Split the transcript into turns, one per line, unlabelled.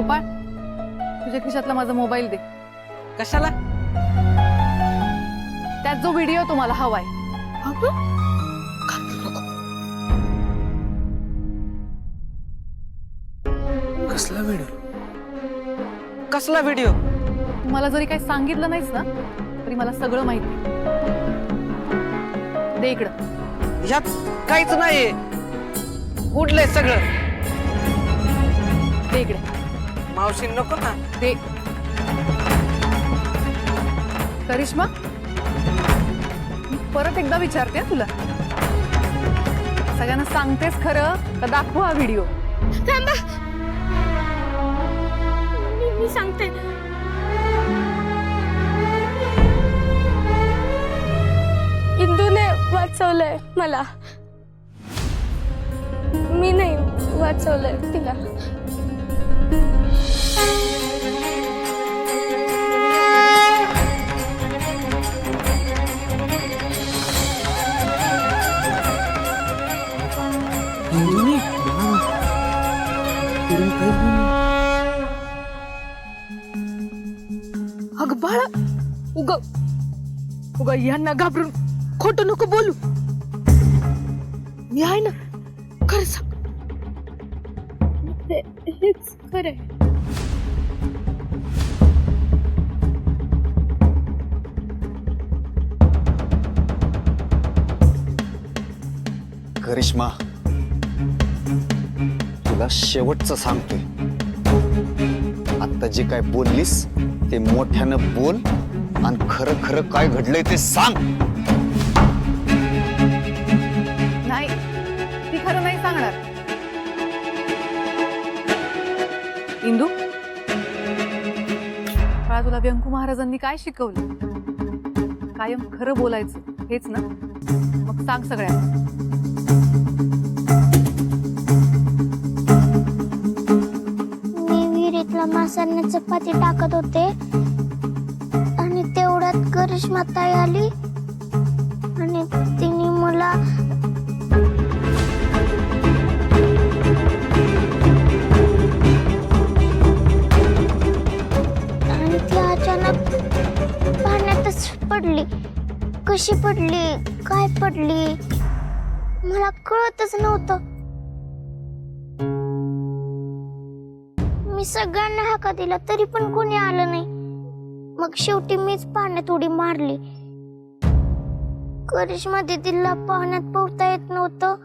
गोपाळ तुझ्या खिशातला माझा मोबाईल दे.
कशाला?
त्यात जो व्हिडिओ तुम्हाला हवाय.
कसला व्हिडिओ?
कसला व्हिडिओ?
मला जरी काही सांगितलं नाहीस ना तरी मला सगळं माहिती दे इकडं.
यात काहीच नाहीये. उडलंय सगळं.
दे इकडे.
मावशी नको ना.
दे करिश्मा मी परत एकदा विचारते हं तुला. सगळ्यांना सांगतेस खरं का दाखवू हा व्हिडिओ.
थांबा. मी मी सांगते. इंदूने वाचवलंय मला. मी नाही वाचवलंय तिला.
अग बाळ उग उग यांना घाबरून खोट नको बोलू. मी आहे ना खर सांग
हेच खरंय
करिश्मा. तुला शेवटचं सांगतोय. आता जे काय बोललीस ते मोठ्यानं बोल आणि खरं खरं काय घडलंय ते सांग.
नाही ती खरं नाही सांगणार. इंदू काळा तुला व्यंकू महाराजांनी काय शिकवलं? कायम खरं बोलायचं हेच ना? मग सांग सगळ्यांना.
विहिरीतला चपाती टाकत होते. आणि तेवढ्यात करिश्मा ताई आली. आणि तिने मला आणि ती अचानक पाण्यातच पडली. कशी पडली? काय पडली? मला कळतच नव्हतं. मी सगळ्यांना हाका दिला तरी पण कोणी आलं नाही. मग शेवटी मीच पाण्यात उडी मारली. करिश्मा दिदीला पाण्यात पोहता येत नव्हतं.